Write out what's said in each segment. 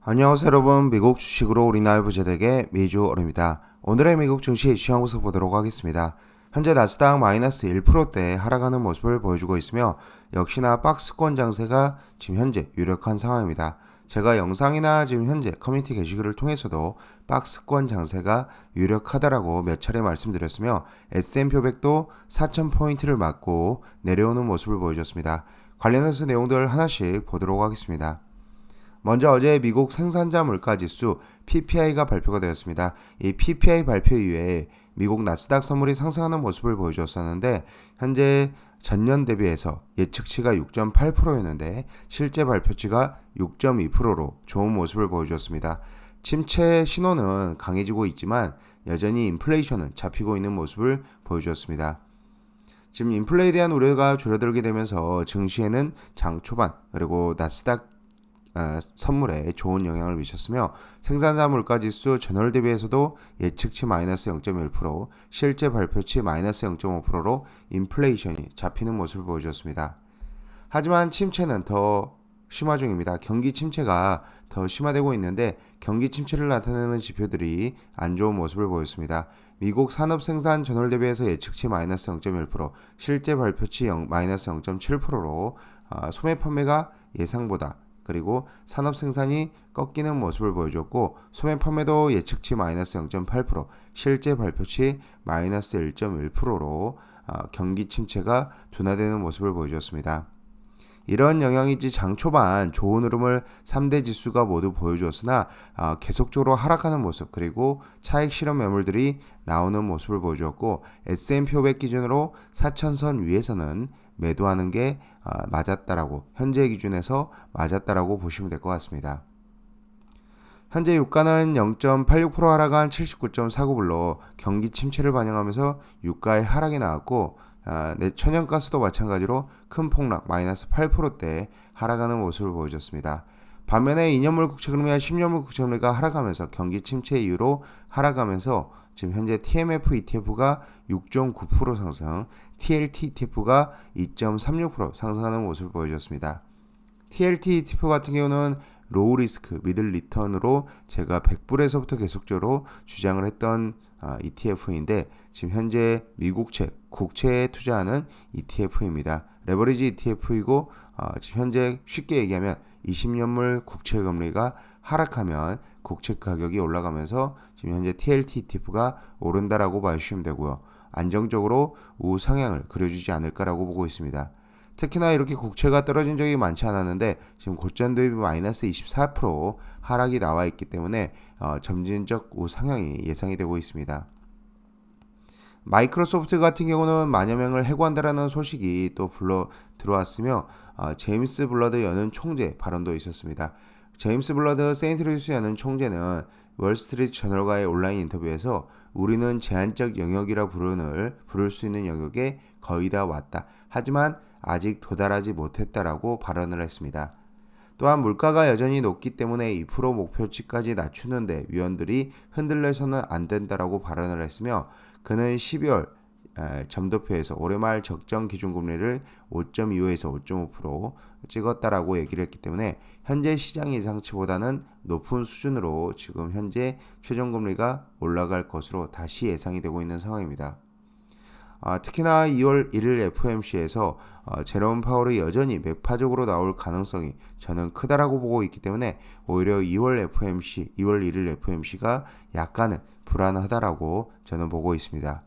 안녕하세요 여러분 미국 주식으로 우리나라 부재되게 미주 어릅니다. 오늘의 미국 증시 시황 분석 보도록 하겠습니다. 현재 나스닥 마이너스 1%대 하락하는 모습을 보여주고 있으며 역시나 박스권 장세가 지금 현재 유력한 상황입니다. 제가 영상이나 지금 현재 커뮤니티 게시글을 통해서도 박스권 장세가 유력하다라고 몇 차례 말씀드렸으며 S&P 500도 4,000포인트를 맞고 내려오는 모습을 보여줬습니다. 관련해서 내용들 하나씩 보도록 하겠습니다. 먼저 어제 미국 생산자 물가 지수 PPI가 발표가 되었습니다. 이 PPI 발표 이후에 미국 나스닥 선물이 상승하는 모습을 보여줬었는데 현재 전년 대비해서 예측치가 6.8%였는데 실제 발표치가 6.2%로 좋은 모습을 보여줬습니다. 침체 신호는 강해지고 있지만 여전히 인플레이션은 잡히고 있는 모습을 보여주었습니다. 지금 인플레에 대한 우려가 줄어들게 되면서 증시에는 장 초반 그리고 나스닥 어, 선물에 좋은 영향을 미쳤으며 생산자 물가 지수 전월 대비해서도 예측치 마이너스 0.1% 실제 발표치 마이너스 0.5%로 인플레이션이 잡히는 모습을 보여줬습니다. 하지만 침체는 더 심화 중입니다. 경기 침체가 더 심화되고 있는데 경기 침체를 나타내는 지표들이 안 좋은 모습을 보였습니다. 미국 산업 생산 전월 대비해서 예측치 마이너스 0.1%, 실제 발표치 0, 마이너스 0.7%로 어, 소매 판매가 예상보다 그리고 산업 생산이 꺾이는 모습을 보여줬고 소매 판매도 예측치 마이너스 0.8% 실제 발표치 마이너스 1.1%로 어, 경기 침체가 둔화되는 모습을 보여줬습니다. 이런 영향이지 장 초반 좋은 흐름을 3대 지수가 모두 보여주었으나 어, 계속적으로 하락하는 모습 그리고 차익 실험 매물들이 나오는 모습을 보여주었고 S&P 500 기준으로 4천선 위에서는 매도하는 게 어, 맞았다라고 현재 기준에서 맞았다라고 보시면 될 것 같습니다. 현재 유가는 0.86% 하락한 79.49불로 경기 침체를 반영하면서 유가의 하락이 나왔고 아, 천연가스도 마찬가지로 큰 폭락 마이너스 8%대 하락하는 모습을 보여줬습니다. 반면에 2년물 국채금리와 10년물 국채금리가 하락하면서 경기 침체 이후로 하락하면서 지금 현재 TMF ETF가 6.9% 상승, TLT ETF가 2.36% 상승하는 모습을 보여줬습니다. TLT ETF 같은 경우는 로우 리스크, 미들 리턴으로 제가 100불에서부터 계속적으로 주장을 했던 ETF인데 지금 현재 미국채, 국채에 투자하는 ETF입니다. 레버리지 ETF이고 어, 현재 쉽게 얘기하면 20년물 국채 금리가 하락하면 국채 가격이 올라가면서 지금 현재 TLT ETF가 오른다라고 봐주시면 되고요. 안정적으로 우상향을 그려주지 않을까라고 보고 있습니다. 특히나 이렇게 국채가 떨어진 적이 많지 않았는데 지금 고점 대비 마이너스 24% 하락이 나와 있기 때문에 어, 점진적 우상향이 예상이 되고 있습니다. 마이크로소프트 같은 경우는 만여 명을 해고한다라는 소식이 또 불러 들어왔으며 어, 제임스 블러드 연은 총재 발언도 있었습니다. 제임스 블러드 세인트루이스 연은 총재는 월스트리트 저널과의 온라인 인터뷰에서 우리는 제한적 영역이라 부르는 부를 수 있는 영역에 거의 다 왔다. 하지만 아직 도달하지 못했다라고 발언을 했습니다. 또한 물가가 여전히 높기 때문에 2% 목표치까지 낮추는데 위원들이 흔들려서는 안 된다라고 발언을 했으며 그는 12월 점도표에서 올해 말 적정 기준금리를 5.25에서 5.5% 찍었다라고 얘기를 했기 때문에 현재 시장 예상치보다는 높은 수준으로 지금 현재 최종금리가 올라갈 것으로 다시 예상이 되고 있는 상황입니다. 아, 특히나 2월 1일 FOMC에서 어, 제롬 파월이 여전히 맥파적으로 나올 가능성이 저는 크다라고 보고 있기 때문에 오히려 2월 FOMC, 2월 1일 FOMC가 약간은 불안하다라고 저는 보고 있습니다.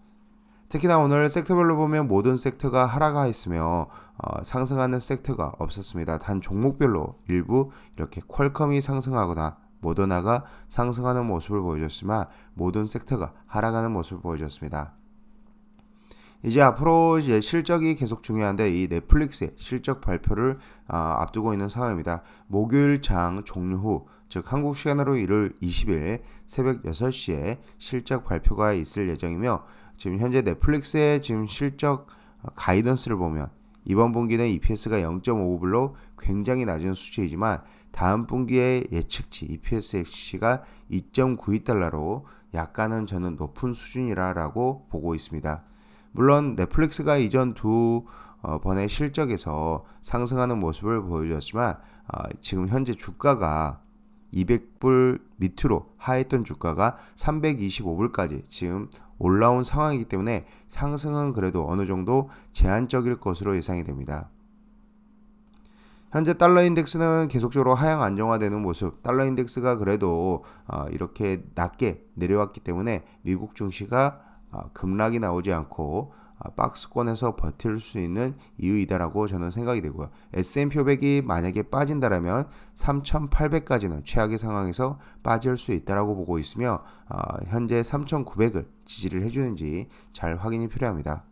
특히나 오늘 섹터별로 보면 모든 섹터가 하락하였으며 어, 상승하는 섹터가 없었습니다. 단 종목별로 일부 이렇게 퀄컴이 상승하거나 모더나가 상승하는 모습을 보여줬지만 모든 섹터가 하락하는 모습을 보여줬습니다. 이제 앞으로 이제 실적이 계속 중요한데 이 넷플릭스의 실적 발표를 어, 앞두고 있는 상황입니다. 목요일 장 종료 후, 즉 한국 시간으로 1월 20일 새벽 6시에 실적 발표가 있을 예정이며 지금 현재 넷플릭스의 지금 실적 어, 가이던스를 보면 이번 분기는 EPS가 0.5불로 굉장히 낮은 수치이지만 다음 분기의 예측치 EPS 엑시가 2.92달러로 약간은 저는 높은 수준이라고 보고 있습니다. 물론 넷플릭스가 이전 두 어, 번의 실적에서 상승하는 모습을 보여줬지만 어, 지금 현재 주가가 200불 밑으로 하했던 주가가 325불까지 지금 올라온 상황이기 때문에 상승은 그래도 어느 정도 제한적일 것으로 예상이 됩니다. 현재 달러 인덱스는 계속적으로 하향 안정화되는 모습. 달러 인덱스가 그래도 어, 이렇게 낮게 내려왔기 때문에 미국 증시가 어, 급락이 나오지 않고 어, 박스권에서 버틸 수 있는 이유이다라고 저는 생각이 되고요. S&P 500이 만약에 빠진다라면 3,800까지는 최악의 상황에서 빠질 수 있다라고 보고 있으며 어, 현재 3,900을 지지를 해주는지 잘 확인이 필요합니다.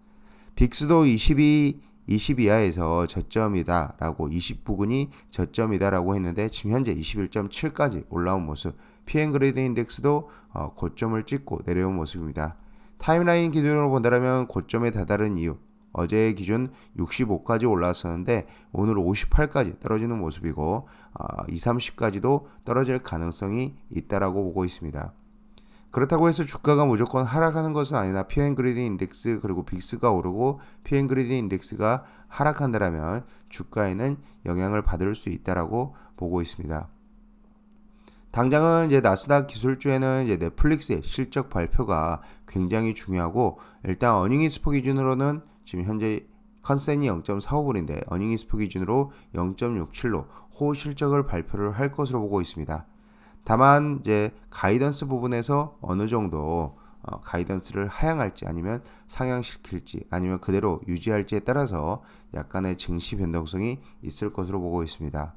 빅스도 22 20 이하에서 저점이다라고 20 부근이 저점이다라고 했는데 지금 현재 21.7까지 올라온 모습. 피앤 그레이드 인덱스도 어, 고점을 찍고 내려온 모습입니다. 타임라인 기준으로 본다면 고점에 다다른 이유. 어제의 기준 65까지 올라왔었는데 오늘 58까지 떨어지는 모습이고 어, 2, 30까지도 떨어질 가능성이 있다라고 보고 있습니다. 그렇다고 해서 주가가 무조건 하락하는 것은 아니다. 피앤그리드 인덱스 그리고 빅스가 오르고 피앤그리드 인덱스가 하락한다라면 주가에는 영향을 받을 수 있다라고 보고 있습니다. 당장은 이제 나스닥 기술주에는 이제 넷플릭스의 실적 발표가 굉장히 중요하고 일단 어닝이스포 기준으로는 지금 현재 컨센이 0.45불인데 어닝이스포 기준으로 0.67로 호 실적을 발표를 할 것으로 보고 있습니다. 다만 이제 가이던스 부분에서 어느 정도 어, 가이던스를 하향할지 아니면 상향시킬지 아니면 그대로 유지할지에 따라서 약간의 증시 변동성이 있을 것으로 보고 있습니다.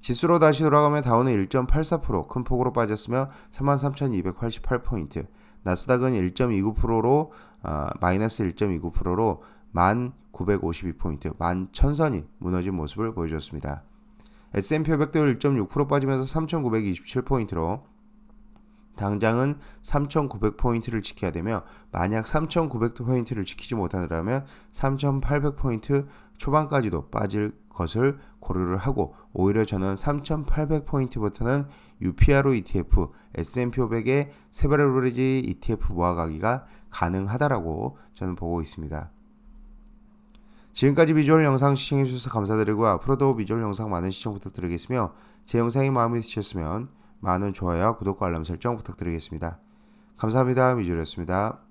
지수로 다시 돌아가면 다우는 1.84%큰 폭으로 빠졌으며 33,288포인트, 나스닥은 1.29%로 어, 마이너스 1.29%로 1,952포인트, 11,000선이 무너진 모습을 보여줬습니다. S&P 500도 1.6% 빠지면서 3,927포인트로 당장은 3,900포인트를 지켜야 되며 만약 3,900포인트를 지키지 못한다면 3,800포인트 초반까지도 빠질 것을 고려를 하고 오히려 저는 3,800포인트부터는 UPRO ETF, S&P 500의 세베레브리지 ETF 모아가기가 가능하다라고 저는 보고 있습니다. 지금까지 비주얼 영상 시청해주셔서 감사드리고 앞으로도 비주얼 영상 많은 시청 부탁드리겠으며 제 영상이 마음에 드셨으면 많은 좋아요와 구독과 알람 설정 부탁드리겠습니다. 감사합니다. 미주얼이었습니다.